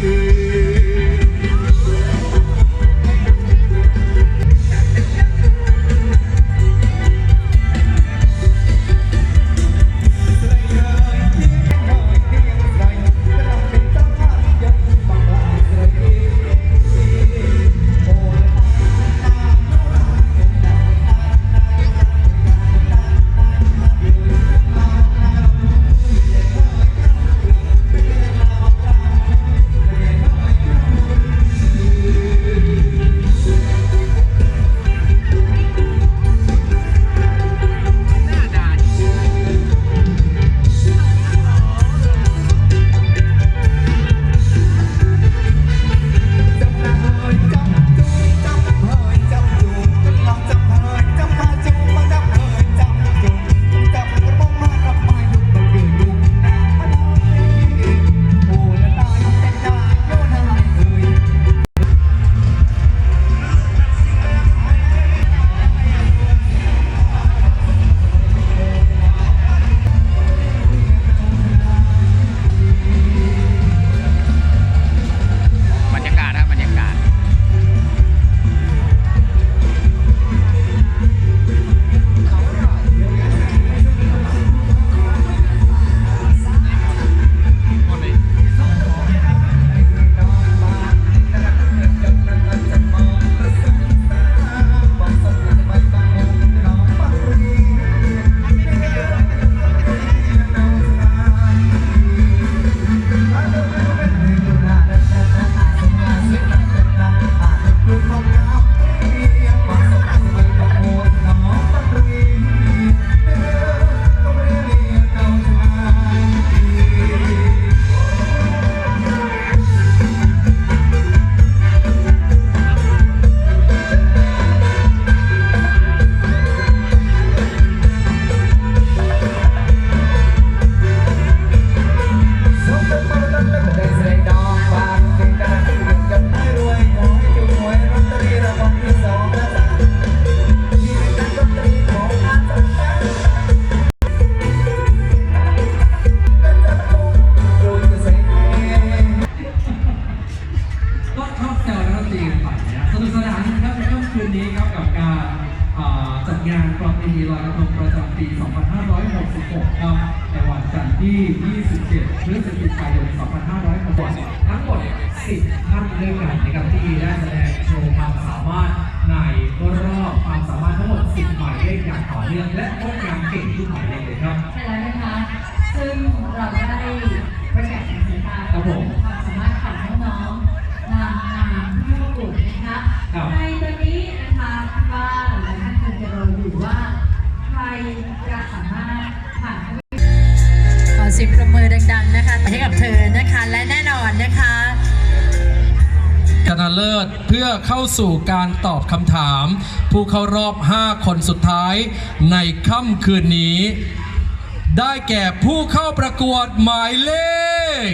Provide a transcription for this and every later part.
Yeah. you. และ นะเลิศ เพื่อเข้าสู่การตอบคำถาม ผู้เข้ารอบ 5 คนสุดท้ายในค่ำคืนนี้ ได้แก่ผู้เข้าประกวดหมายเลข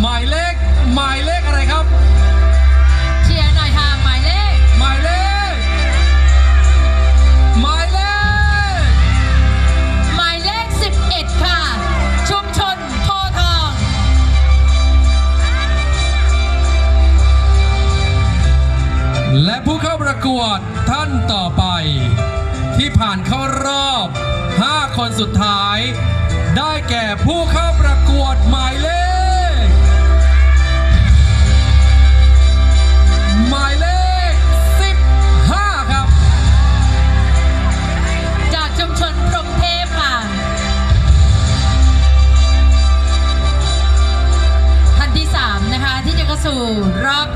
หมายเลข หมายเลขอะไรครับ กวดท่านต่อไป ที่ผ่านเข้ารอบ 5 คนสุดท้าย ได้แก่ผู้เข้าประกวดหมายเลข หมายเลข 15 ครับ จากชุมชนพรหมเทพค่ะ ท่านที่ 3 นะคะ ที่จะเข้าสู่รอบ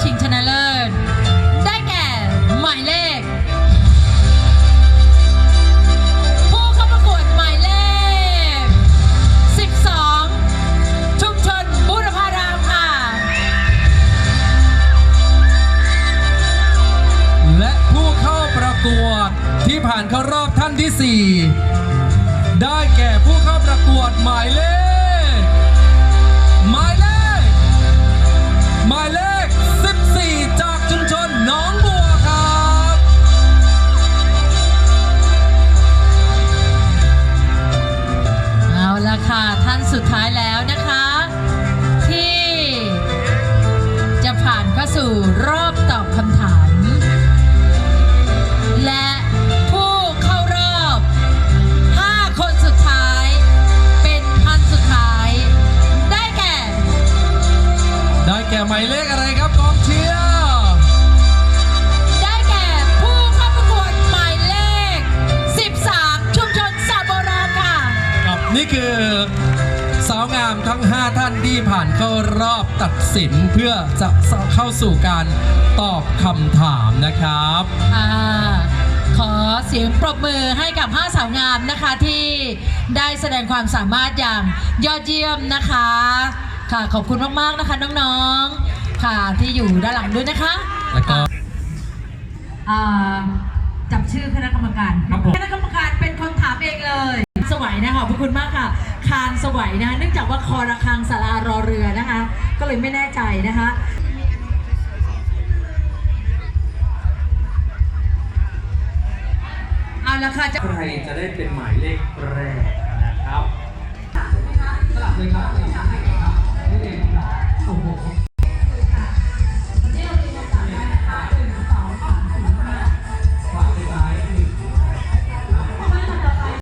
ที่ 4 ได้แก่ผู้เข้าประกวดหมายเลข หมายเลข หมายเลข 14 จากชุมชนหน้องบัวครับเอาละค่ะ ท่านสุดท้ายแล้วนะคะ นี่คือสาวงามทั้ง 5 ท่านที่ผ่านเข้ารอบตัดสินเพื่อจะเข้าสู่การตอบคำถามนะครับค่ะขอเสียงปรบมือให้กับห้าสาวงามนะคะที่ได้แสดงความสามารถอย่างยอดเยี่ยมนะคะ ค่ะขอบคุณมาก ๆ นะคะน้องๆ ค่ะที่อยู่ด้านหลังด้วยนะคะ แล้วก็อ่าจับชื่อคณะกรรมการ ครับผม คณะกรรมการเป็นคนถามเองเลย สวัยนะขอบคุณมากค่ะ คานสวัยนะเนื่องจากว่าคอระคังสารารอเรือนะคะ ก็เลยไม่แน่ใจนะคะเอาละค่ะจะใครจะได้เป็นหมายเลขแรกนะครับสลับเลยครับสลับเลยครับ